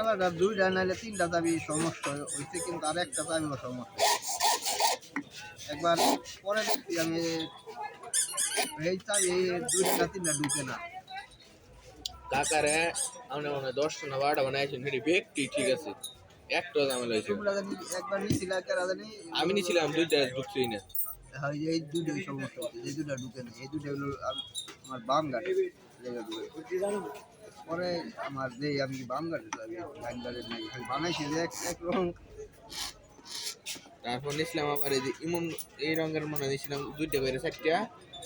চালাটা দুইটা নাইলে তিনটা চাবি সমস্যা হয়েছে কিন্তু আর একটা চাবিও সমস্যা একবার পরে দেখছি আমি এই চাবি দুইটা তিনটা ঢুকে না। কাকারে আমরা মনে দশটা না বারোটা বানাইছেন সেটি ব্যক্তি ঠিক আছে। একটা ঝামেলা হয়েছে একবার নিছিল একটা জানি আমি নিছিলাম দুইটা ঢুকছি না। হ্যাঁ এই দুটোই সমস্যা হচ্ছে এই দুটো ঢুকে না এই দুটো হলো আমার বাম গাড়ি। পরে আমার যে আমি বাম গাড়ি ডান গাড়ি নাই খালি বানাইছি যে এক একরকম তারপর নিছিলাম আবার এই যে ইমন এই রঙের মনে নিছিলাম দুইটা করে চারটা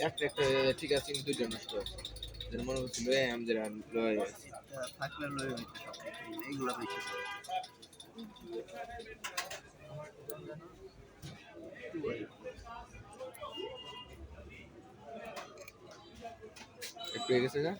একটা একটা ঠিক আছে কিন্তু দুইটা নষ্ট হয়েছে। মনে করছিল এই আমাদের লয়ে থাকলে এইগুলো বেশি হয়ে গেছে না